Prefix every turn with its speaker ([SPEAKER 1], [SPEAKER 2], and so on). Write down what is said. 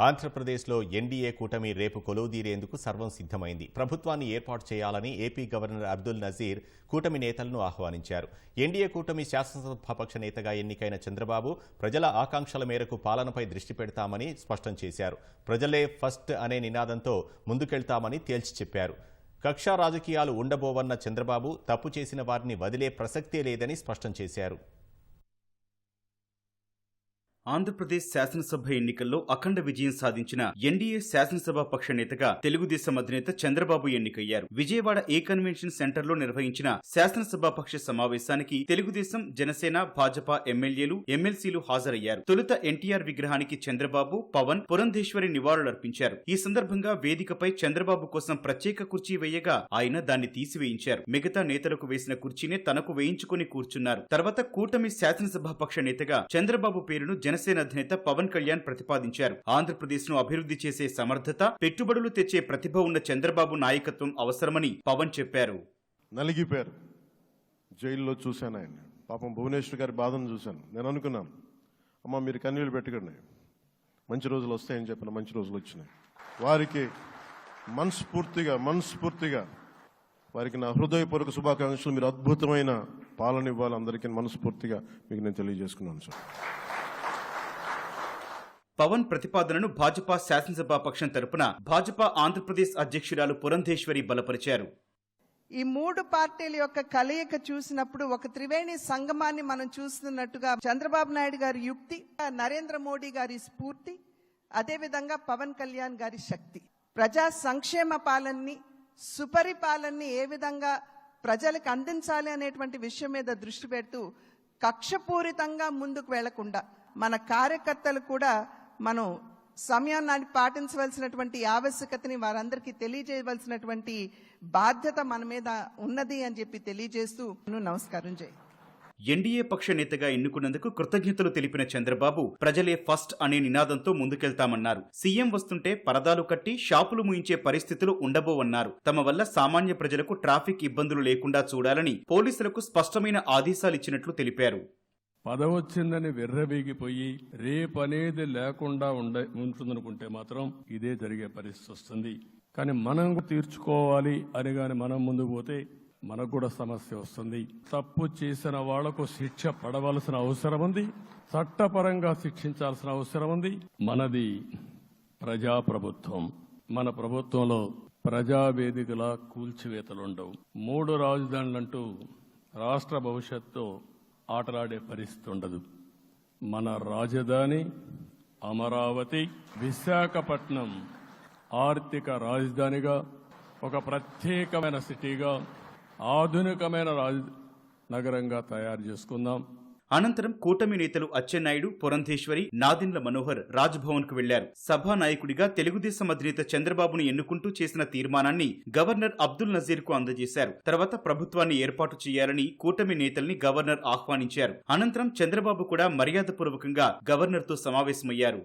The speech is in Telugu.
[SPEAKER 1] ఆంధ్రప్రదేశ్లో ఎన్డీఏ కూటమి రేపు కొలువుదీరేందుకు సర్వం సిద్ధమైంది. ప్రభుత్వాన్ని ఏర్పాటు చేయాలని ఏపీ గవర్నర్ అబ్దుల్ నజీర్ కూటమి నేతలను ఆహ్వానించారు. ఎన్డీఏ కూటమి శాసనసభాపక్ష నేతగా ఎన్నికైన చంద్రబాబు ప్రజల ఆకాంక్షల మేరకు పాలనపై దృష్టి పెడతామని స్పష్టం చేశారు. ప్రజలే ఫస్ట్ అనే నినాదంతో ముందుకెళ్తామని తేల్చి చెప్పారు. కక్షా రాజకీయాలు ఉండబోవన్న చంద్రబాబు తప్పు చేసిన వారిని వదిలే ప్రసక్తే లేదని స్పష్టం చేశారు.
[SPEAKER 2] ఆంధ్రప్రదేశ్ శాసనసభ ఎన్నికల్లో అఖండ విజయం సాధించిన ఎన్డీఏ శాసనసభ పక్ష నేతగా తెలుగుదేశం అధినేత చంద్రబాబు ఎన్నికయ్యారు. విజయవాడ ఏ కన్వెన్షన్ సెంటర్లో నిర్వహించిన శాసనసభ పక్ష సమావేశానికి తెలుగుదేశం జనసేన భాజపా ఎమ్మెల్యేలు ఎమ్మెల్సీలు హాజరయ్యారు. తొలుత ఎన్టీఆర్ విగ్రహానికి చంద్రబాబు పవన్ పురంధేశ్వరి నివాళులర్పించారు. ఈ సందర్భంగా వేదికపై చంద్రబాబు కోసం ప్రత్యేక కుర్చీ వేయగా ఆయన దాన్ని తీసివేయించారు. మిగతా నేతలకు వేసిన కుర్చీనే తనకు వేయించుకుని కూర్చున్నారు. తర్వాత కూటమి శాసనసభ పక్ష నేతగా చంద్రబాబు పేరును జనసేన అధినేత పవన్ కళ్యాణ్ ప్రతిపాదించారు. ఆంధ్రప్రదేశ్ను అభివృద్ధి చేసే సమర్థత పెట్టుబడులు తెచ్చే ప్రతిభ ఉన్న చంద్రబాబు నాయకత్వం అవసరమని పవన్ చెప్పారు.
[SPEAKER 3] నలిగిపోయారు. జైల్లో చూశాను ఆయన పాపం భువనేశ్వర్ గారి బాధను చూశాను. నేను అనుకున్నాను అమ్మ మీరు కన్నీళ్ళు పెట్టకండి. మంచి రోజులు వస్తాయని చెప్పిన మంచి రోజులు వచ్చినాయి. వారికి మనస్ఫూర్తిగా మనస్ఫూర్తిగా వారికి నా హృదయపూర్వక శుభాకాంక్షలు. మీరు అద్భుతమైన పాలన ఇవ్వాలి. అందరికీ మనస్ఫూర్తిగా మీకు నేను తెలియజేసుకున్నాను సార్.
[SPEAKER 2] పవన్ ప్రతిపాదనను భాజపా శాసనసభా పక్షం తరపున భాజపా ఆంధ్రప్రదేశ్ అధ్యక్షురాలు పురంధేశ్వరి బలపరిచారు.
[SPEAKER 4] ఈ మూడు పార్టీల యొక్క కలయిక చూసినప్పుడు ఒక త్రివేణి సంగమాన్ని మనం చూస్తున్నట్టుగా చంద్రబాబు నాయుడు గారి యుక్తి నరేంద్ర మోడీ గారి స్ఫూర్తి అదేవిధంగా పవన్ కళ్యాణ్ గారి శక్తి. ప్రజా సంక్షేమ పాలనని సుపరిపాలనని ఏ విధంగా ప్రజలకు అందించాలి అనేటువంటి విషయం మీద దృష్టి పెడుతూ కక్షపూరితంగా ముందుకు వెళ్ళకుండా మన కార్యకర్తలు కూడా మనం సమయాన్ని పాటించవలసినటువంటి ఆవశ్యకతని వారందరికీ తెలియజేయవలసినటువంటి బాధ్యత మన మీద ఉన్నది అని చెప్పి తెలియజేస్తూ నమస్కారం జై
[SPEAKER 2] ఎన్డీఏ పక్ష నేతగా ఎన్నుకున్నందుకు కృతజ్ఞతలు తెలిపిన చంద్రబాబు ప్రజలే ఫస్ట్ అనే నినాదంతో ముందుకెళ్తామన్నారు. సీఎం వస్తుంటే పరదాలు కట్టి షాపులు ముయించే పరిస్థితులు ఉండబోవన్నారు. తమ వల్ల సామాన్య ప్రజలకు ట్రాఫిక్ ఇబ్బందులు లేకుండా చూడాలని పోలీసులకు స్పష్టమైన ఆదేశాలిచ్చినట్లు తెలిపారు.
[SPEAKER 5] పదవచ్చిందని విర్రవీగిపోయి రేపనేది లేకుండా ఉండ ఉంటుందనుకుంటే మాత్రం ఇదే జరిగే పరిస్థితి వస్తుంది కానీ మనం తీర్చుకోవాలి అని కానీ మనం ముందుకు పోతే మనకు కూడా సమస్య వస్తుంది. తప్పు చేసిన వాళ్ళకు శిక్ష పడవలసిన అవసరం ఉంది. చట్టపరంగా శిక్షించాల్సిన అవసరం ఉంది. మనది ప్రజాప్రభుత్వం. మన ప్రభుత్వంలో ప్రజావేదికలా కూల్చివేతలుండవు. మూడు రాజధానులంటూ రాష్ట్ర భవిష్యత్తు ఆటలాడే పరిస్థితి ఉండదు మన రాజధాని అమరావతి విశాఖపట్నం ఆర్థిక రాజధానిగా ఒక ప్రత్యేకమైన సిటీగా ఆధునికమైన రాజ నగరంగా తయారు చేసుకుందాం.
[SPEAKER 2] అనంతరం కూటమి నేతలు అచ్చెన్నాయుడు పురంధేశ్వరి నాదిన్ల మనోహర్ రాజ్భవన్కు వెళ్ళారు. సభా నాయకుడిగా తెలుగుదేశం అధినేత చంద్రబాబును ఎన్నుకుంటూ చేసిన తీర్మానాన్ని గవర్నర్ అబ్దుల్ నజీర్కు అందజేశారు. తర్వాత ప్రభుత్వాన్ని ఏర్పాటు చేయాలని కూటమి నేతల్ని గవర్నర్ ఆహ్వానించారు. అనంతరం చంద్రబాబు కూడా మర్యాదపూర్వకంగా గవర్నర్తో సమావేశమయ్యారు.